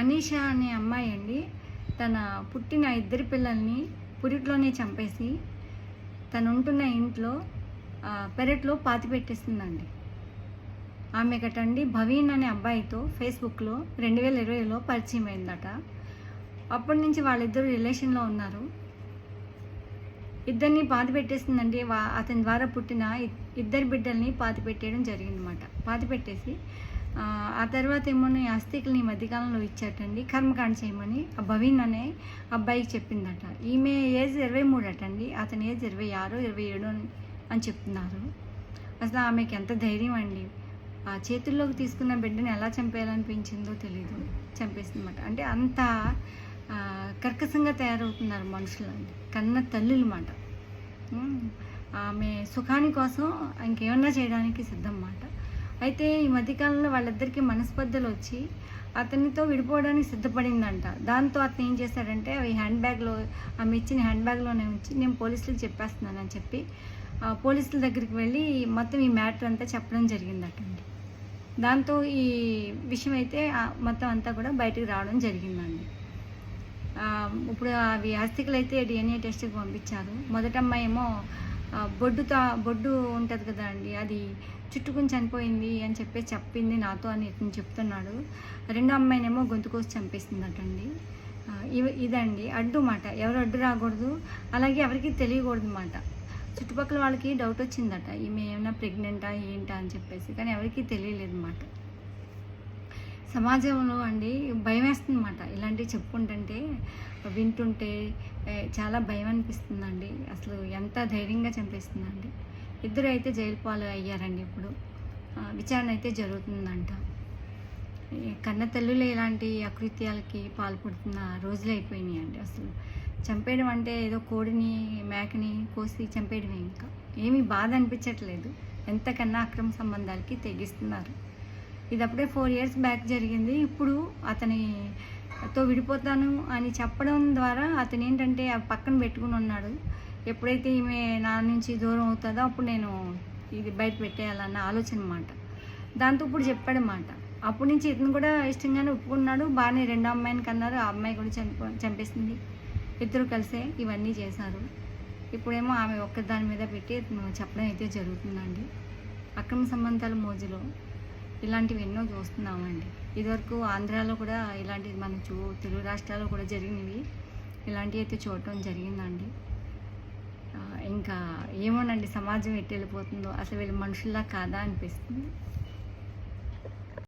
అనీషా అనే అమ్మాయి అండి. తన పుట్టిన ఇద్దరి పిల్లల్ని పురిట్లోనే చంపేసి తను ఉంటున్న ఇంట్లో పెరట్లో పాతి పెట్టేస్తుందండి. ఆమె గటండి భవీన్ అనే అబ్బాయితో ఫేస్బుక్లో రెండు వేల ఇరవైలో పరిచయం అయిందట. అప్పటి నుంచి వాళ్ళిద్దరు రిలేషన్లో ఉన్నారు. ఇద్దరిని పాతి పెట్టేసిందండి వా అతని ద్వారా పుట్టిన ఇద్దరి బిడ్డల్ని పాతి పెట్టేయడం జరిగిందన్నమాట. పాతి పెట్టేసి ఆ, తర్వాత ఏమో ఈ అస్థికల్ని ఈ మధ్యకాలంలో ఇచ్చాటండి. కర్మకాండ చేయమని ఆ భవీన్ అనే అబ్బాయికి చెప్పిందట. ఈమె ఏజ్ ఇరవై మూడు అటండి. అతని ఏజ్ ఇరవై ఆరు ఇరవై ఏడు అని అని చెప్తున్నారు. అసలు ఆమెకి ఎంత ధైర్యం అండి. ఆ చేతుల్లోకి తీసుకున్న బిడ్డని ఎలా చంపేయాలనిపించిందో తెలీదు. చంపేసిందన్నమాట. అంటే అంత కర్కశంగా తయారవుతున్నారు మనుషులు అండి కన్న తల్లులు మాట ఆమె సుఖాని కోసం ఇంకేమన్నా చేయడానికి సిద్ధం మాట అయితే ఈ మధ్యకాలంలో వాళ్ళిద్దరికీ మనస్పర్ధలు వచ్చి అతనితో విడిపోవడానికి సిద్ధపడిందంట. దాంతో అతను ఏం చేశాడంటే అవి హ్యాండ్ బ్యాగ్లో ఆమె ఇచ్చిన హ్యాండ్ బ్యాగ్లోనే ఉంచి నేను పోలీసులకు చెప్పేస్తున్నానని చెప్పి ఆ పోలీసుల దగ్గరికి వెళ్ళి మొత్తం ఈ మ్యాటర్ అంతా చెప్పడం జరిగిందటండి. దాంతో ఈ విషయం అయితే మొత్తం అంతా కూడా బయటకు రావడం జరిగిందండి. ఇప్పుడు అవి ఆస్తికలు అయితే డిఎన్ఏ టెస్ట్కి పంపించారు. మొదట అమ్మాయి ఏమో బొడ్డుతో బొడ్డు ఉంటుంది కదా అండి అది చుట్టుకుని చనిపోయింది అని చెప్పేసి చెప్పింది నాతో అని ఇతను చెప్తున్నాడు. రెండో అమ్మాయినేమో గొంతు కోసి చంపేసిందటండి. ఇవి ఇదండి అడ్డు మాట. ఎవరు అడ్డు రాకూడదు అలాగే ఎవరికి తెలియకూడదు మాట. చుట్టుపక్కల వాళ్ళకి డౌట్ వచ్చిందట ఈమె ఏమైనా ప్రెగ్నెంటా ఏంటా అని చెప్పేసి కానీ ఎవరికీ తెలియలేదు మాట. సమాజంలో అండి భయం వేస్తుందన్నమాట ఇలాంటివి చెప్పుకుంటుంటే వింటుంటే చాలా భయం అనిపిస్తుందండి అసలు ఎంత ధైర్యంగా చంపేస్తుందండి. ఇద్దరు అయితే జైలు పాలు అయ్యారండి ఇప్పుడు. విచారణ అయితే జరుగుతుందంట. కన్న తల్లులు ఇలాంటి అకృత్యాలకి పాల్పడుతున్న రోజులు అయిపోయినాయండి అసలు. చంపేయడం అంటే ఏదో కోడిని మేకని కోసి చంపేయడమే ఇంకా. ఏమీ బాధ అనిపించట్లేదు. ఎంతకన్నా అక్రమ సంబంధాలకి తెగిస్తున్నారు. ఇది అప్పుడే ఫోర్ ఇయర్స్ బ్యాక్ జరిగింది. ఇప్పుడు అతని తో విడిపోతాను అని చెప్పడం ద్వారా అతను ఏంటంటే పక్కన పెట్టుకుని ఉన్నాడు. ఎప్పుడైతే ఈమె నా నుంచి దూరం అవుతుందో అప్పుడు నేను ఇది బయట పెట్టేయాలన్న ఆలోచన అనమాట దాంతో ఇప్పుడు చెప్పాడన్నమాట. అప్పటి నుంచి ఇతను కూడా ఇష్టంగానే ఒప్పుకున్నాడు. బాగానే రెండో అమ్మాయిని కన్నారు. ఆ అమ్మాయి కూడా చనిపో చంపేసింది. ఇద్దరు కలిసే ఇవన్నీ చేశారు. ఇప్పుడేమో ఆమె ఒక్క దాని మీద పెట్టి ఇతను చెప్పడం అయితే జరుగుతుందండి. అక్రమ సంబంధాల మోజులో ఇలాంటివి ఎన్నో చూస్తున్నామండి. ఇదివరకు ఆంధ్రాలో కూడా ఇలాంటివి మన చూ తెలుగు రాష్ట్రాల్లో కూడా జరిగినవి. ఇలాంటివి అయితే చూడటం జరిగిందండి. ఇంకా ఏమోనండి సమాజం ఎట్టు వెళ్ళిపోతుందో అసలు వీళ్ళు మనుషుల్లా కాదా అనిపిస్తుంది.